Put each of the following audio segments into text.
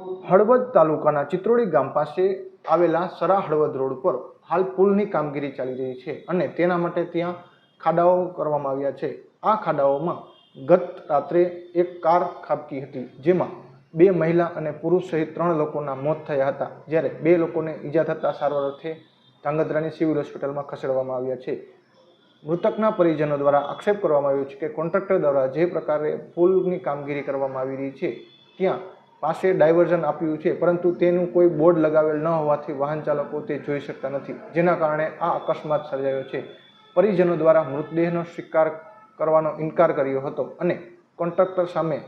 હળવદ તાલુકાના ચિત્રોડી ગામ પાસે આવેલા સરા હળવદ રોડ પર હાલ પુલની કામગીરી ચાલી રહી છે અને તેના માટે ત્યાં ખાડાઓ કરવામાં આવ્યા છે. આ ખાડાઓમાં ગત રાત્રે એક કાર ખાબકી હતી, જેમાં બે મહિલા અને પુરુષ સહિત ત્રણ લોકોના મોત થયા હતા, જ્યારે બે લોકોને ઈજા થતાં સારવાર અર્થે ધાંગધ્રાની સિવિલ હોસ્પિટલમાં ખસેડવામાં આવ્યા છે. મૃતકના પરિજનો દ્વારા આક્ષેપ કરવામાં આવ્યો છે કે કોન્ટ્રાક્ટર દ્વારા જે પ્રકારે પુલની કામગીરી કરવામાં આવી રહી છે, ત્યાં પાસે ડાયવર્ઝન આપ્યું છે પરંતુ તેનું કોઈ બોર્ડ લગાવેલ ન હોવાથી વાહન ચાલકો તે જોઈ શકતા નથી જેના કારણે આ અકસ્માત સર્જાયો છે. પરિજનો દ્વારા મૃતદેહનો સ્વીકાર કરવાનો ઇનકાર કર્યો હતો અને કોન્ટ્રાક્ટર સામે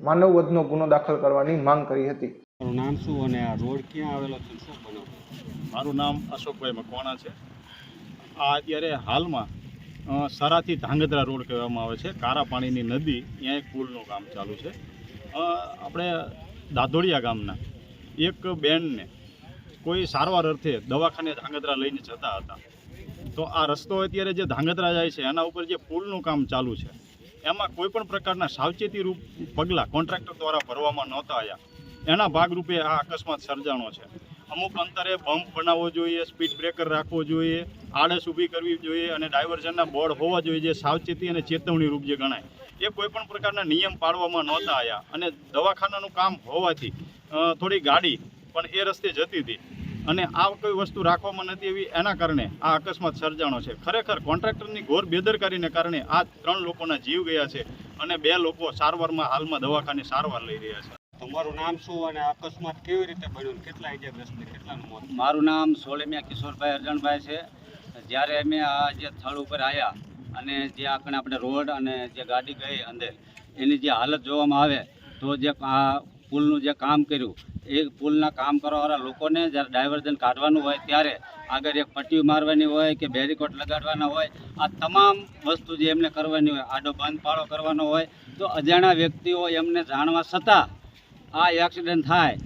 માનવવધનો ગુનો દાખલ કરવાની માંગ કરી હતી. મારું નામ શું અને આ રોડ ક્યાં આવેલો છે શું બનાવ? મારું નામ અશોકભાઈ મકવાણા છે. આ અત્યારે હાલમાં સરાથી ધાંગધ્રા રોડ કહેવામાં આવે છે. કારા પાણીની નદી ત્યાં એક પુલનું કામ ચાલુ છે. આપણે દાદોડિયા ગામના એક બેનને કોઈ સારવાર અર્થે દવાખાને ધાંગધ્રા લઈને જતા હતા. તો આ રસ્તો અત્યારે જે ધાંગધ્રા જાય છે, એના ઉપર જે પુલનું કામ ચાલુ છે, એમાં કોઈ પણ પ્રકારના સાવચેતી રૂપ પગલાં કોન્ટ્રાક્ટર દ્વારા ભરવામાં નહોતા આવ્યા. એના ભાગરૂપે આ અકસ્માત સર્જાણો છે. અમુક અંતરે બમ્પ બનાવવો જોઈએ, સ્પીડ બ્રેકર રાખવો જોઈએ, આડસ ઊભી કરવી જોઈએ અને ડાયવર્ઝનના બોર્ડ હોવા જોઈએ, જે સાવચેતી અને ચેતવણી રૂપ જે ગણાય. એ કોઈ પણ પ્રકારના નિયમ પાડવામાં નહોતા આવ્યા અને દવાખાનાનું કામ હોવાથી થોડી ગાડી પણ એ રસ્તે જતી હતી. અને આ કોઈ વસ્તુ રાખવામાં નથી એવી એના કારણે આ અકસ્માત સર્જાણો છે. ખરેખર કોન્ટ્રાક્ટરની ઘોર બેદરકારીને કારણે આ ત્રણ લોકોના જીવ ગયા છે અને બે લોકો સારવારમાં હાલમાં દવાખાને સારવાર લઈ રહ્યા છે. તમારું નામ શું અને અકસ્માત કેવી રીતે બન્યું કેટલા ઇજાગ્રસ્ત કેટલાનું મોત? મારું નામ સોલેમિયા કિશોરભાઈ અરજણભાઈ છે. જ્યારે અમે આ જે સ્થળ ઉપર આવ્યા અને જે આકણે આપણે રોડ અને જે ગાડી ગઈ અંદર, એની જે હાલત જોવામાં આવે, તો જે આ પુલનું જે કામ કર્યું, એ પુલના કામ કરવાવાળા લોકોને જ્યારે ડાયવર્ઝન કાઢવાનું હોય ત્યારે આગળ એક પટ્ટી મારવાની હોય કે બેરીકોટ લગાડવાના હોય, આ તમામ વસ્તુ જે એમને કરવાની હોય, આડો બંધ પાળો કરવાનો હોય, તો અજાણ્યા વ્યક્તિઓ એમને જાણવા છતાં આ એક્સિડન્ટ થાય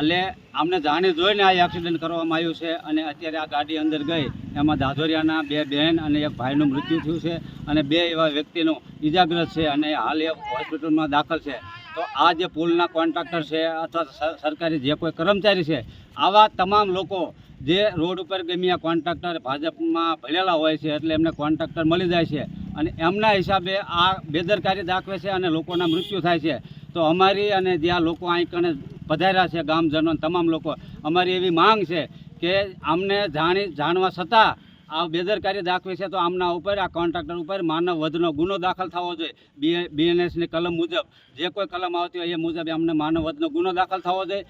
એટલે આમને જાણી જોઈને આ એક્સિડન્ટ કરવામાં આવ્યું છે અને અત્યારે આ ગાડી અંદર ગઈ. એમાં દાધોરિયાના બે બહેન અને એક ભાઈનું મૃત્યુ થયું છે અને બે એવા વ્યક્તિનું ઈજાગ્રસ્ત છે અને હાલ એ હોસ્પિટલમાં દાખલ છે. તો આ જે પુલના કોન્ટ્રાક્ટર છે અથવા સર- સરકારી જે કોઈ કર્મચારી છે, આવા તમામ લોકો જે રોડ ઉપર ગમ્યા આ કોન્ટ્રાક્ટર ભાજપમાં ભરેલા હોય છે એટલે એમને કોન્ટ્રાક્ટર મળી જાય છે અને એમના હિસાબે આ બેદરકારી દાખવે છે અને લોકોના મૃત્યુ થાય છે. તો અમારી અને જ્યાં લોકો અહીં કણે પધાર્યા છે ગામજનો તમામ લોકો. અમારી એવી માંગ છે કે આમને જાણી જાણવા છતાં આ બેદરકારી દાખવી છે તો આમના ઉપર, આ કોન્ટ્રાક્ટર ઉપર માનવ વધનો ગુનો દાખલ થવો જોઈએ. બીએનએસની કલમ મુજબ જે કોઈ કલમ આવતી હોય એ મુજબ અમને માનવ વધનો ગુનો દાખલ થવો જોઈએ.